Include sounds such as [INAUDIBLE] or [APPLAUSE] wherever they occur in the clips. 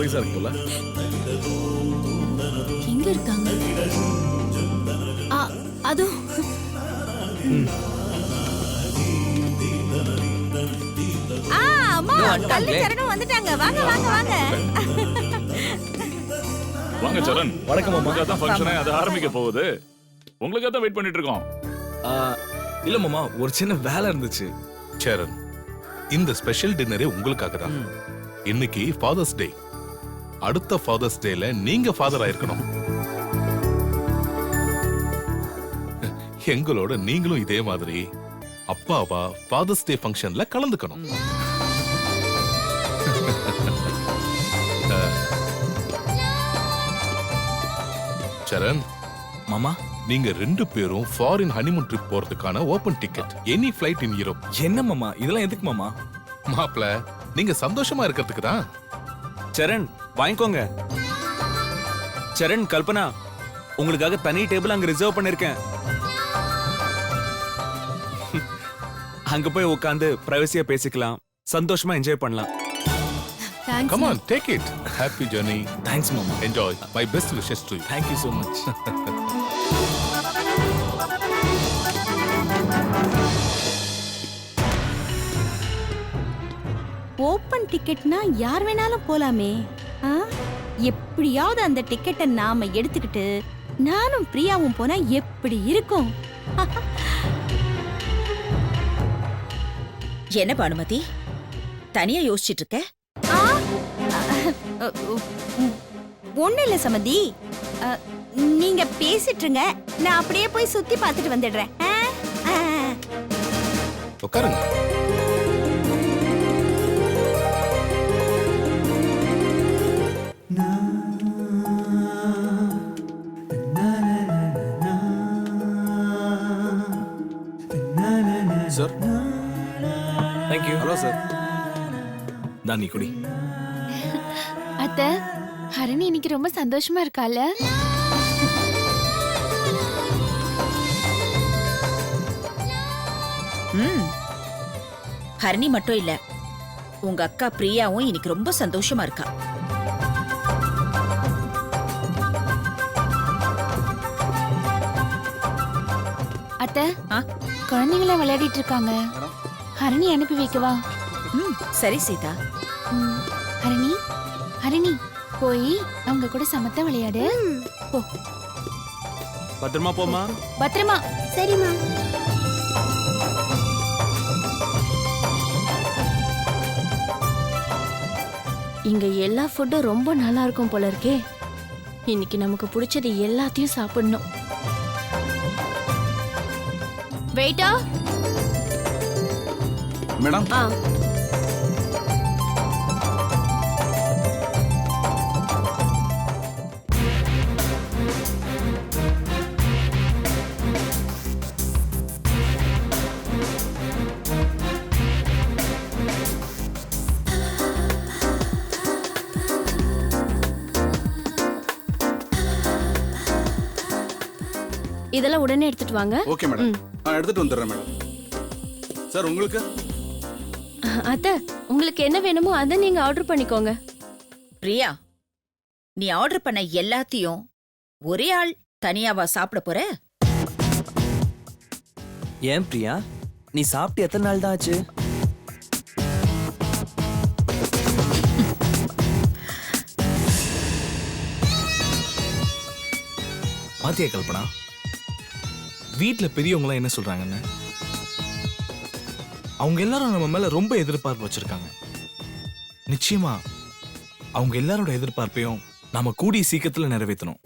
சர்ப்ரைஸா இருக்கு போல எங்க இருக்காங்க? ஆ, அதோ. ஆ அம்மா கல்லு சரணம் வந்துட்டாங்க. வாங்க வாங்க வாங்க. வாங்க சரண். வணக்கம் மாமா உங்களுக்காக தான் ஃபங்க்ஷனே அது ஆரம்பிக்க போகுது. உங்களுக்காக தான் வெயிட் பண்ணிட்டு இருக்கோம். இல்ல மாமா ஒரு சின்ன வேலை இருந்துச்சு. சரண் இந்த ஸ்பெஷல் டின்னரே உங்களுக்காக தான் இன்னைக்கு ஃபாதர்ஸ் டே அடுத்த ஃபாதர்ஸ் டேல நீங்க ஃபாதர் ஆயிருக்கணும். எங்களோட நீங்களும் இதே மாதிரி அப்பாவா ஃபாதர்ஸ் டே ஃபங்க்ஷன்ல கலந்துக்கணும். சரண் மாமா? நீங்க ரெண்டு பேரும் ஃபாரின் ஹனிமூன் ட்ரிப் போறதுக்கான open ticket any flight in Europe என்ன மாமா? இதெல்லாம் எதுக்கு மாமா? மாப்ள நீங்க சந்தோஷமா இருக்கிறதுக்கு தான். சரண் வாங்கிக்கோங்க. சரண் கல்பனா உங்களுக்காக தனி டேபிள் அங்க ரிசர்வ் பண்ணிருக்கேன். [LAUGHS] அங்க போய் உட்காந்து பிரைவசியா பேசிக்கலாம் சந்தோஷமா என்ஜாய் பண்ணலாம். Thanks come on take it happy journey thanks மாமா enjoy my best wishes to you thank you so much open டிக்கெட்னா யார் வேணாலும் போலாமே? எப்படியாவது அந்த டிக்கெட்டை நாம எடுத்துக்கிட்டு நானும் பிரியாவும் போனா எப்படி இருக்கும்? என்ன பானுமதி? தனியா யோசிச்சிட்டு இருக்க ஒண்ணு இல்ல சமதி நீங்க பேசிட்டு இருங்க நான் அப்படியே போய் சுத்தி பார்த்துட்டு வந்துடுறேன். ஆ? ஆ. உட்காருங்க ஹலோ சார். தான் நீ குடி. அத்த ஹரணி இன்னைக்கு ரொம்ப சந்தோஷமா இருக்கால? ம். ஹரணி மட்டும் இல்ல உங்க அக்கா பிரியாவும் இன்னைக்கு ரொம்ப சந்தோஷமா இருக்கா. அத்த? குழந்தைங்கள விளையாடிட்டு இருக்காங்க. ஹரணி அனுப்பி வைக்கவா? ம் சரி சீதா. ஹரணி ஹரணி போய் அவங்க கூட சமத்தா விளையாடு. போ. பத்திரமா போமா பத்திரமா. சரிம்மா. இங்க எல்லா ஃபுட்டும் ரொம்ப நல்லா இருக்கும் போல இருக்கே. இன்னைக்கு நமக்கு பிடிச்சது எல்லாத்தையும் சாப்பிடணும். வெயிட்டா மேடம். இதெல்லாம் உடனே எடுத்துட்டு வாங்க. Okay madam. நான் எடுத்துட்டு வந்துடுறேன் மேடம். சார் உங்களுக்கு? அத்த உங்களுக்கு என்ன வேணுமோ அதை நீங்க ஆர்டர் பண்ணிக்கோங்க. பிரியா நீ ஆர்டர் பண்ண எல்லாத்தையும் ஒரே ஆள் தனியாவா சாப்பிட போற? ஏன் பிரியா? நீ சாப்பிட்டு எத்தனை நாள் தான் ஆச்சு? பாத்தியா கல்பனா வீட்ல பெரியவங்களாம் என்ன சொல்றாங்கன்னு? அவங்க எல்லாரும் நம்ம மேல ரொம்ப எதிர்பார்ப்பு வச்சிருக்காங்க. நிச்சயமா அவங்க எல்லாரோட எதிர்பார்ப்பையும் நாம கூடிய சீக்கிரத்துல நிறைவேற்றணும்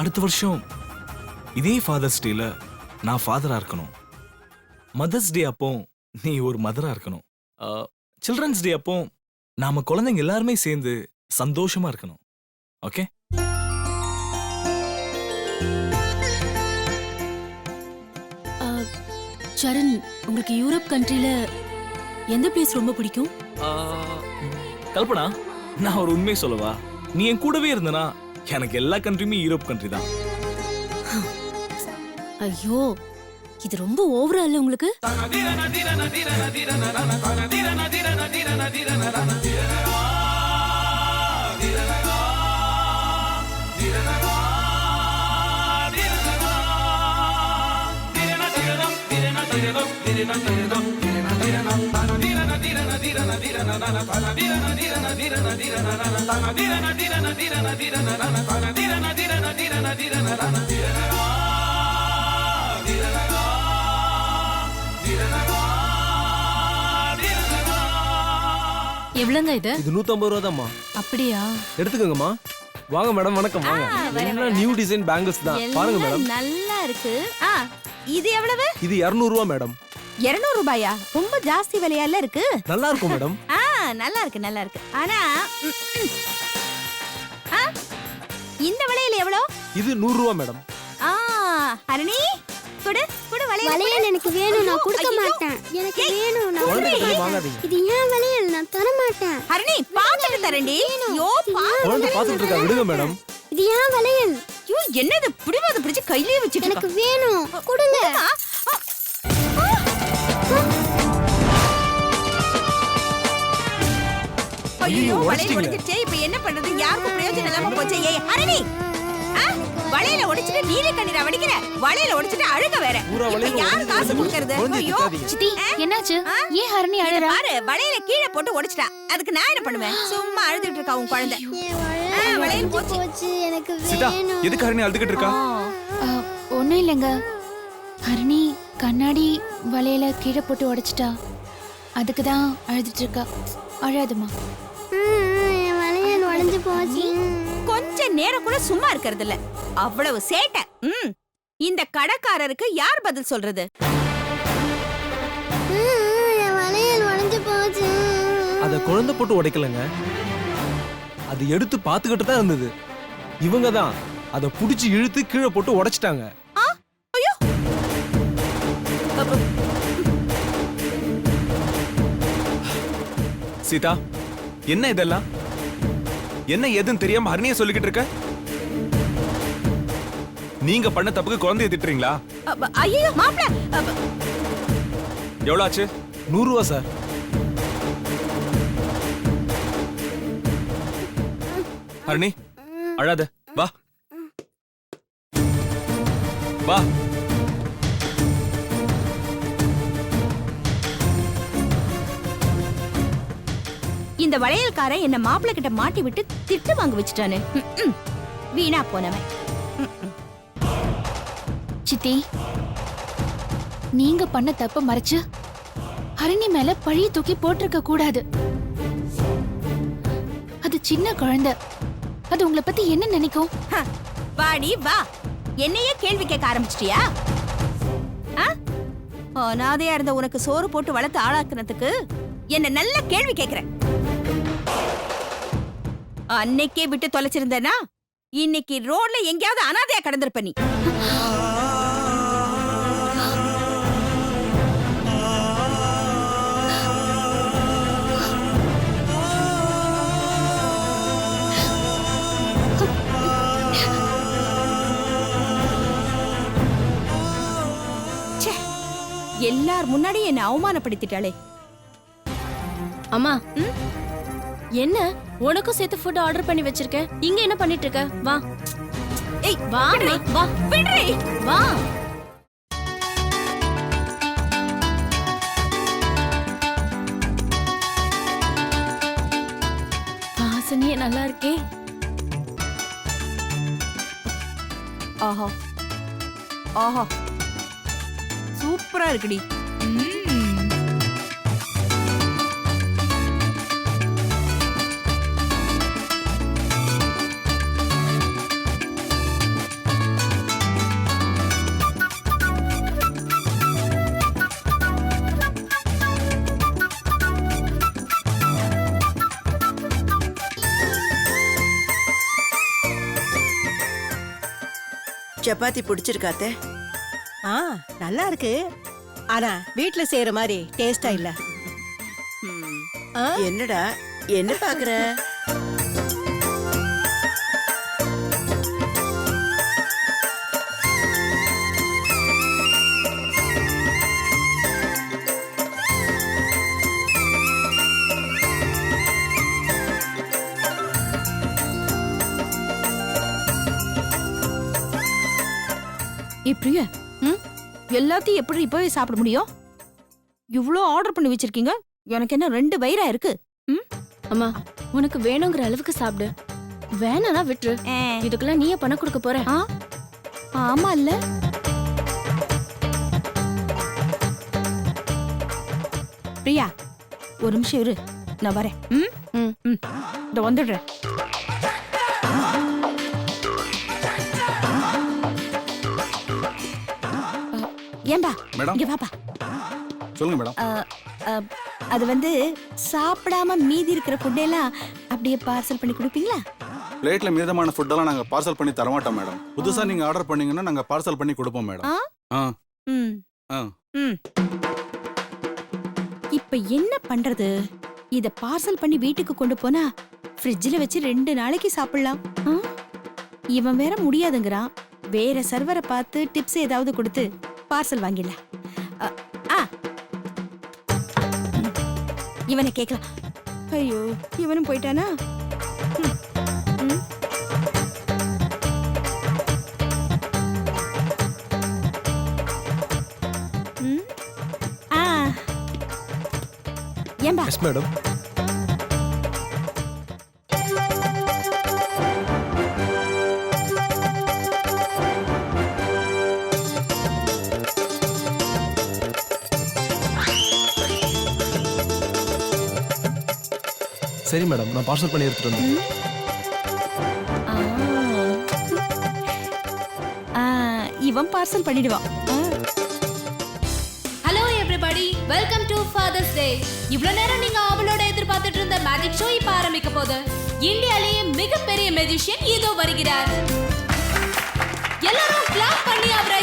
அடுத்த வருஷம் இதே ஃபாதர்ஸ் டேல நான் ஃபாதரா இருக்கணும். மதர்ஸ் டே அப்போ நீ ஒரு மதரா இருக்கணும். சில்ட்ரன்ஸ் டே அப்போ நாம குழந்தைங்க எல்லாருமே சேர்ந்து சந்தோஷமா இருக்கணும். ஓகே சரண் உங்களுக்கு யூரோப் கண்ட்ரில எந்த பிளேஸ் ரொம்ப பிடிக்கும்? கல்பனா நான் ஒரு உண்மையை சொல்லவா? நீ என் கூடவே இருந்தனா எனக்கு எல்லா கண்ட்ரியுமே யூரோப் கண்ட்ரி தான் ஐயோ இது ரொம்ப ஓவரா இல்ல உங்களுக்கு எவ்வளவுங்க இது? இது நூத்தம்பது ரூபா தான்மா அப்படியா? எடுத்துக்கோங்கம்மா. வாங்க மேடம் வணக்கம் வாங்க. எல்லாம். நியூ டிசைன் பேங்கிள்ஸ் தான். பாருங்க மேடம். நல்லா இருக்கு. ஆ இது எவ்வளவு? இது 200 ரூபா மேடம். 200 ரூபாயா? ரொம்ப ஜாஸ்தி விலையால இருக்கு? நல்லா இருக்கும் மேடம். ஆ நல்லா இருக்கு நல்லா இருக்கு. ஆனா ம், ம். ஆ இந்த வளையல் எவ்வளோ? இது 100 ரூபா மேடம். ஆ ஹரணி குடு குடு வளையல் வளையல் எனக்கு வேணும் நான் ஐயோ, கொடுக்க ஐயோ. மாட்டேன். எனக்கு வேணும் நான் குழந்தைகிட்ட போய் வாங்காதீங்க. இது ஏன் வளையல் நான் தர மாட்டேன் ஹரணி பாத்துட்டு தரேன்டி. யோ பா குழந்தை பாத்துட்டு இருக்கா? விடுங்க மேடம். இது ஏன் வளையல் யோ என்னது பிடிவாத பிடிச்சு கையிலேயே வச்சிட்டு எனக்கு வேணும். கொடுங்க? ஆ, ஐயோ உடைச்சிட்டீங்க. உடைச்சிட்டே இப்ப என்ன பண்றது? யாருக்கும் பிரயோஜனம் இல்லாம போச்சே. ஏய் ஹரணி! உடைச்சிட்டு நீலி கண்ணீரா வடிக்கிற வளையல உடைச்சிட்டு அழுக வேற. இப்ப யார் காசு கொடுக்கறது? ஐயோ. சித்தி என்னாச்சு? ஏன் ஹரணி அழறா? பாரு வளையல கீழே போட்டு உடைச்சிட்டா அதுக்கு நான் என்ன பண்ணுவேன்? சும்மா அழுதுட்டு இருக்கா உன் குழந்தை. போச்சு. போச்சு. எனக்கு சீதா வேணும். எதுக்கு ஹரணி அழுதுகிட்டு இருக்கா? ஒன்றும் இல்லைங்க. ஹரணி கண்ணாடி வலையில கீழே போட்டு உடைச்சிட்டா அதுக்கு தான் அழுதுட்டு இருக்கா. அழாதுமா போச்சு. கொஞ்ச நேரம் கூட சும்மா இருக்கிறது இல்ல அவ்வளவு சேட்டை. ம். இந்த கடைக்காரருக்கு யார் பதில் சொல்றது? வளையல் உடைஞ்சு போச்சு. அத குழந்தை போட்டு உடைக்கலங்க. அது எடுத்து பாத்துக்கிட்டு தான் இருந்தது. இவங்க தான் அத புடிச்சு இழுத்து கீழே போட்டு உடைச்சிட்டாங்க. ஆ? ஐயோ! சீதா என்ன இதெல்லாம்? என்ன ஏதுன்னு தெரியாம ஹரணிய சொல்லிக்கிட்டு இருக்க? நீங்க பண்ண தப்புக்கு குழந்தைய திட்டுறீங்களா? ஐயோ எவ்வளவு ஆச்சு நூறு ரூபா சார். ஹரணி அழாத. வா. வா. இந்த வளையல்காரன் என்ன மாப்பிள்ள கிட்ட மாட்டி விட்டு திட்டு வாங்க வச்சுட்டானு. வீணா போனவன். சித்தி நீங்க பண்ண தப்ப மறைச்சு ஹரிணி மேல பழிய தூக்கி போட்டிருக்க கூடாது. அது சின்ன குழந்தை. அது உங்களை பத்தி என்ன நினைக்கும்? வாடி வா. என்னையே கேள்வி கேட்க ஆரம்பிச்சிட்டியா? ஆ? அனாதையா இருந்த உனக்கு சோறு போட்டு வளர்த்து ஆளாக்குனதுக்கு என்ன நல்ல கேள்வி கேட்கிறேன். அன்னைக்கே விட்டு தொலைச்சிருந்தனா? இன்னைக்கு ரோட்ல எங்கேயாவது அனாதையா கடந்திருப்ப நீ. எல்லார் முன்னாடி என்ன அவமானப்படுத்திட்டாளே. அம்மா என்ன? உனக்கும் சேர்த்து ஃபுட் ஆர்டர் பண்ணி வச்சிருக்கேன். இங்க என்ன பண்ணிட்டு இருக்க வா. ஏய் வா. வா. வா. வாசனையே நல்லா இருக்கே. ஆஹா. ஆஹா. சூப்பரா இருக்குடி. சப்பாத்தி பிடிச்சிருக்காத்தே. ஆ நல்லா இருக்கு. ஆனா வீட்ல செய்யற மாதிரி டேஸ்டா இல்ல? என்னடா என்ன பாக்குற? ஏ பிரியா. ம்? எல்லாத்தையும் எப்படி இப்பவே சாப்பிட முடியும்? இவ்ளோ ஆர்டர் பண்ணி வச்சிருக்கீங்க. எனக்கு என்ன ரெண்டு வயிறா இருக்கு? ம்? அம்மா உனக்கு வேணுங்கிற அளவுக்கு சாப்பிடு. வேணானா விட்டுரு. இதுக்கெல்லாம் நீயே பணம் கொடுக்க போற. ஆ? ஆமா இல்ல. பிரியா ஒரு நிமிஷம் இரு. நான் வரேன். ம். ம். இந்த வந்துடுறேன். ஏன்பா மேடம். இங்க வாப்பா. சொல்லுங்க மேடம். அது வந்து சாப்பிடாம மீதி இருக்கிற ஃபுட்டெல்லாம் அப்படியே பார்சல் பண்ணி கொடுப்பீங்களா? பிளேட்ல மீதமான ஃபுட்டெல்லாம் நாங்க பார்சல் பண்ணி தர மாட்டோம் மேடம் புதுசா நீங்க ஆர்டர் பண்ணீங்கன்னா நாங்க பார்சல் பண்ணி கொடுப்போம் மேடம். ஆ? ஆ. ம். ஆ. ம். இப்ப என்ன பண்றது? இத பார்சல் பண்ணி வீட்டுக்கு கொண்டு போனா ஃப்ரிட்ஜ்ல வச்சு ரெண்டு நாளைக்கு சாப்பிடலாம்? இவன் வேற முடியாதுங்கிறான். வேற சர்வரை பார்த்து டிப்ஸ் ஏதாவது கொடுத்து பார்சல் வாங்கிடலாம் ஆ. இவனை கேட்கலாம். ஐயோ இவனும் போயிட்டானா? ஏம்பா எஸ் மேடம் சரி மேடம் நான் பார்சல் பண்ணி எடுத்துட்டு வந்தேன் ஆ, இவன் பார்சல் பண்ணிடுவான். Hello everybody welcome to father's day இவ்வளவு நேரம் நீங்க அவளோட எதிர்பார்த்துட்டு இருந்த மேஜிக் ஷோ இப்ப ஆரம்பிக்க போகுது. இந்தியாலேயே மிகப்பெரிய மேஜிஷியன் இதோ வருகிறார். எல்லாரும் கிளாப் பண்ணி அவரை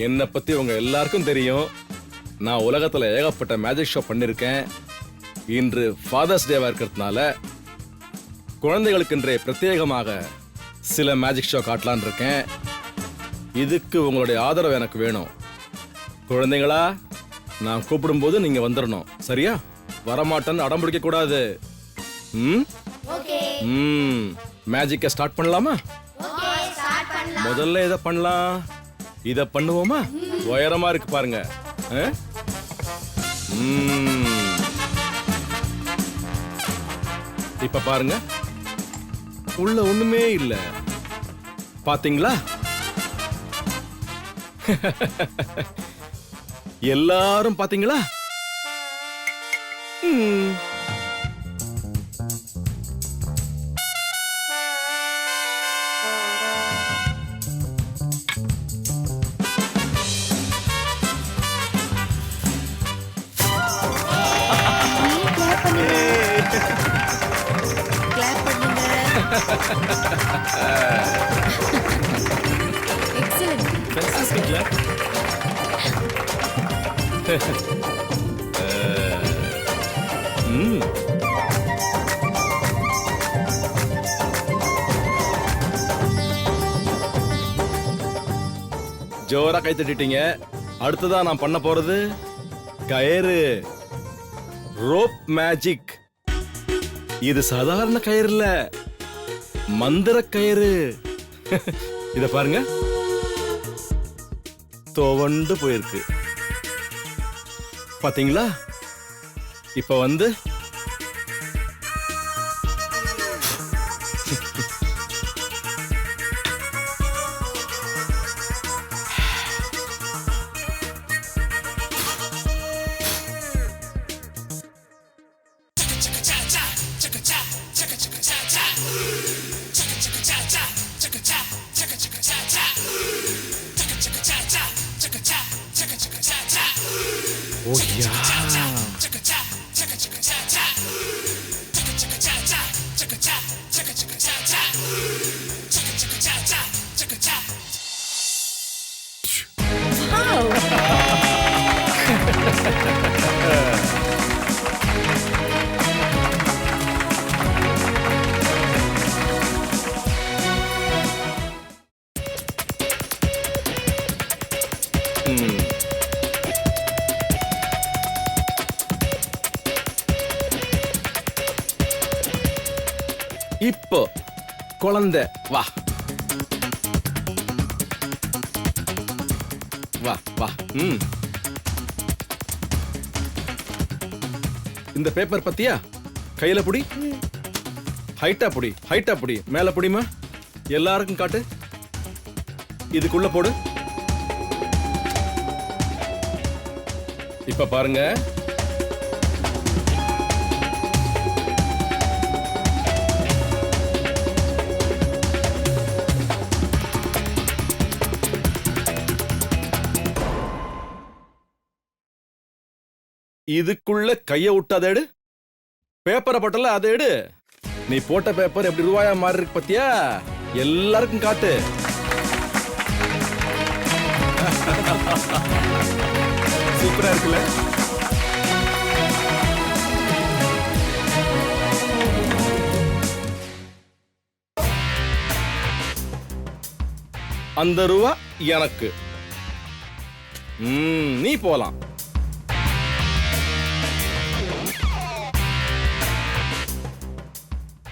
என்னை பத்தி உங்க எல்லாருக்கும் தெரியும். நான் உலகத்துல ஏகப்பட்ட மேஜிக் ஷோ பண்ணிருக்கேன். இன்று ஃபாதர்ஸ் டேவா இருக்கிறதுனால குழந்தைகளுக்கென்றே பிரத்யேகமாக சில மேஜிக் ஷோ காட்டலான் இருக்கேன். இதுக்கு உங்களுடைய ஆதரவு எனக்கு வேணும். குழந்தைங்களா நான் கூப்பிடும்போது நீங்க வந்துடணும் சரியா? வரமாட்டேன்னு அடம் பிடிக்க கூடாது. ம்? ம். மேஜிக்கை ஸ்டார்ட் பண்ணலாமா. முதல்ல இதை பண்ணலாம். இத பண்ணுவோமா? உயரமா இருக்கு பாருங்க. இப்ப பாருங்க. உள்ள ஒண்ணுமே இல்ல. பாத்தீங்களா? [LAUGHS] எல்லாரும் பாத்தீங்களா? பண்ணுங்க ம். ஜோரா கை தட்டிட்டீங்க அடுத்ததா நான் பண்ண போறது கயிறு. ரோப் மேஜிக் இது சாதாரண கயிறு இல்லை. மந்திர கயிறு. இத பாருங்க. துவண்டு போயிருக்கு. பாத்தீங்களா? இப்ப வந்து குழந்தை. வா. வா வா. ம். இந்த பேப்பர் பத்தியா? கையில புடி. ஹைட்டா புடி ஹைட்டா புடி. மேல புடிமா? எல்லாருக்கும் காட்டு. இதுக்குள்ள போடு. இப்ப பாருங்க. இதுக்குள்ள கைய விட்டு அதை எடு. பேப்பரை போட்டல அதை எடு. நீ போட்ட பேப்பர் எப்படி ரூபாயா மாறி இருக்கு பத்தியா? எல்லாருக்கும் காட்டு. [LAUGHS] சூப்பரா இருக்குல்ல? அந்த ரூபா எனக்கு. நீ போலாம்.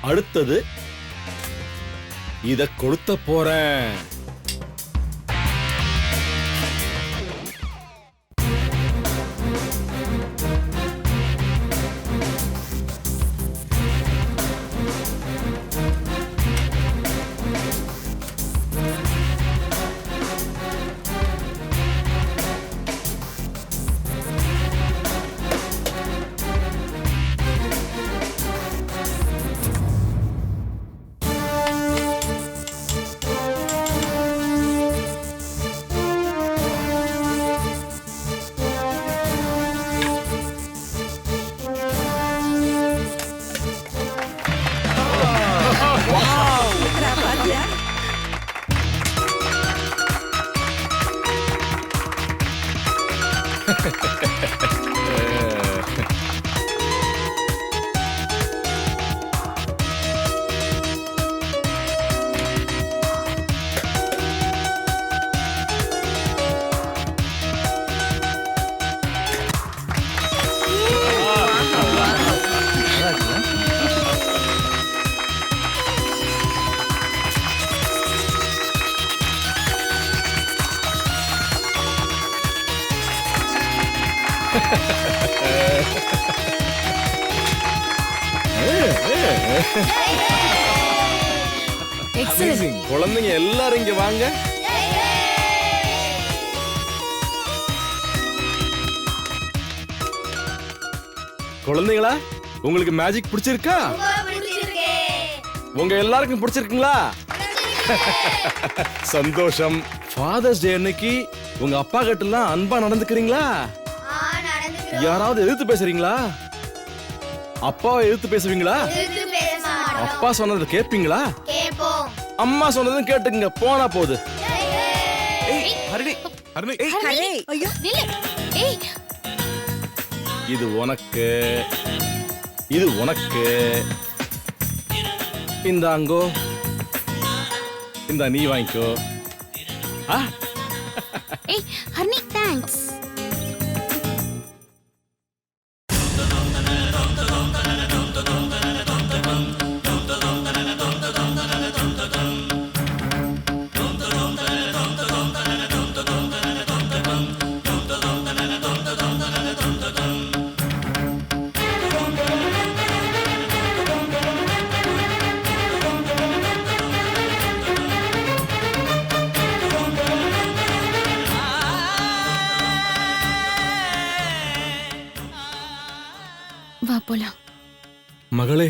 அடுத்தது இத கொளுத்த போறேன். ハハハハ。Amazing. குழந்தைங்க எல்லாரும் இங்க வாங்க. குழந்தைங்களா உங்களுக்கு மேஜிக் பிடிச்சிருக்கா? உங்க எல்லாருக்கும் பிடிச்சிருக்குங்களா? சந்தோஷம். ஃபாதர்ஸ் டே அன்னைக்கு உங்க அப்பா கிட்ட எல்லாம் அன்பா நடந்துக்கிறீங்களா? யாராவது எதிர்த்து பேசுறீங்களா? அப்பாவை எதிர்த்து பேசுவீங்களா? அப்பா சொன்னதை கேட்பீங்களா அம்மா சொன்னதும் கேட்டுங்க போனா போகுது ஏய். இது உனக்கு இது உனக்கு. இந்தாங்கோ இந்த நீ வாங்கிக்கோ. ஆ? மகளே